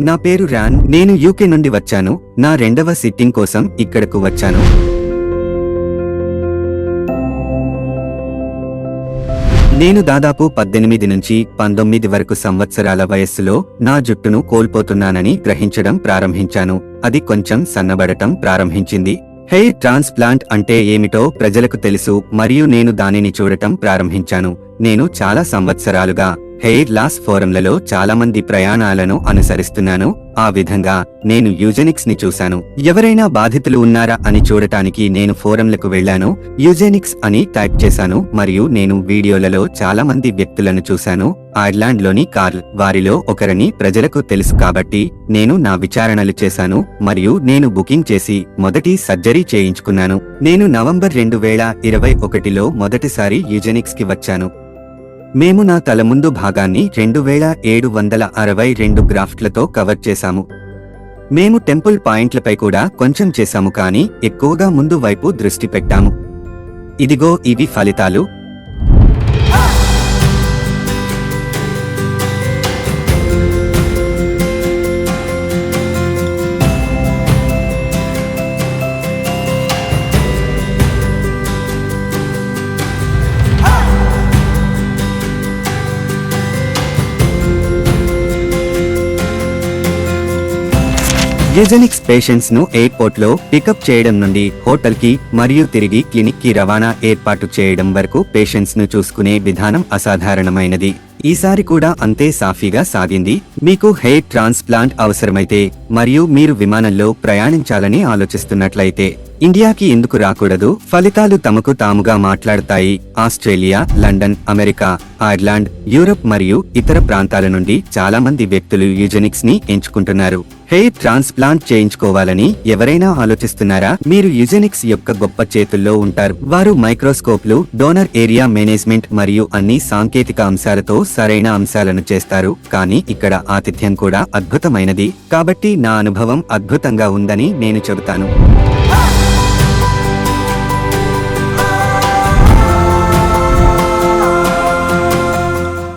నా పేరు రాన్ నేను యూకే నుండి వచ్చాను. నా రెండవ సిట్టింగ్ కోసం ఇక్కడకు వచ్చాను. నేను దాదాపు పద్దెనిమిది నుంచి పంతొమ్మిది వరకు సంవత్సరాల వయస్సులో నా జుట్టును కోల్పోతున్నానని గ్రహించడం ప్రారంభించాను. అది కొంచెం సన్నబడటం ప్రారంభించింది. హెయిర్ ట్రాన్స్ప్లాంట్ అంటే ఏమిటో ప్రజలకు తెలుసు మరియు నేను దానిని చూడటం ప్రారంభించాను. నేను చాలా సంవత్సరాలుగా హెయిర్ లాస్ ఫోరంలలో చాలామంది ప్రయాణాలను అనుసరిస్తున్నాను. ఆ విధంగా నేను యూజెనిక్స్ని చూశాను. ఎవరైనా బాధితులు ఉన్నారా అని చూడటానికి నేను ఫోరంలకు వెళ్ళాను. యూజెనిక్స్ అని టైప్ చేశాను మరియు నేను వీడియోలలో చాలా మంది వ్యక్తులను చూశాను. ఐర్లాండ్లోని కార్ల్ వారిలో ఒకరిని ప్రజలకు తెలుసు కాబట్టి నేను నా విచారణలు చేశాను మరియు నేను బుకింగ్ చేసి మొదటి సర్జరీ చేయించుకున్నాను. నేను నవంబర్ రెండు వేల ఇరవై ఒకటిలో మొదటిసారి యూజెనిక్స్కి వచ్చాను. మేము నా తల ముందు భాగాన్ని రెండు వేల ఏడు వందల అరవై రెండు గ్రాఫ్ట్లతో కవర్ చేశాము. మేము టెంపుల్ పాయింట్లపై కూడా కొంచెం చేశాము కానీ ఎక్కువగా ముందు వైపు దృష్టి పెట్టాము. ఇదిగో ఇవి ఫలితాలు. యూజెనిక్స్ పేషెంట్స్ను ఎయిర్పోర్ట్లో పికప్ చేయడం నుండి హోటల్కి మరియు తిరిగి క్లినిక్కి రవాణా ఏర్పాటు చేయడం వరకు పేషెంట్స్ను చూసుకునే విధానం అసాధారణమైనది. ఈసారి కూడా అంతే సాఫీగా సాగింది. మీకు హెయిర్ ట్రాన్స్ప్లాంట్ అవసరమైతే మరియు మీరు విమానంలో ప్రయాణించాలని ఆలోచిస్తున్నట్లయితే ఇండియాకి ఎందుకు రాకూడదు? ఫలితాలు తమకు తాముగా మాట్లాడతాయి. Australia London America Ireland Europe మరియు ఇతర ప్రాంతాల నుండి చాలా మంది వ్యక్తులు యూజెనిక్స్ని ఎంచుకుంటున్నారు. హెయిర్ ట్రాన్స్ప్లాంట్ చేయించుకోవాలని ఎవరైనా ఆలోచిస్తున్నారా? మీరు యూజెనిక్స్ యొక్క గొప్ప చేతుల్లో ఉంటారు. వారు మైక్రోస్కోప్లు డోనర్ ఏరియా మేనేజ్మెంట్ మరియు అన్ని సాంకేతిక అంశాలతో సరైన అంశాలను చేస్తారు. కానీ ఇక్కడ ఆతిథ్యం కూడా అద్భుతమైనది. కాబట్టి నా అనుభవం అద్భుతంగా ఉందని నేను చెబుతాను.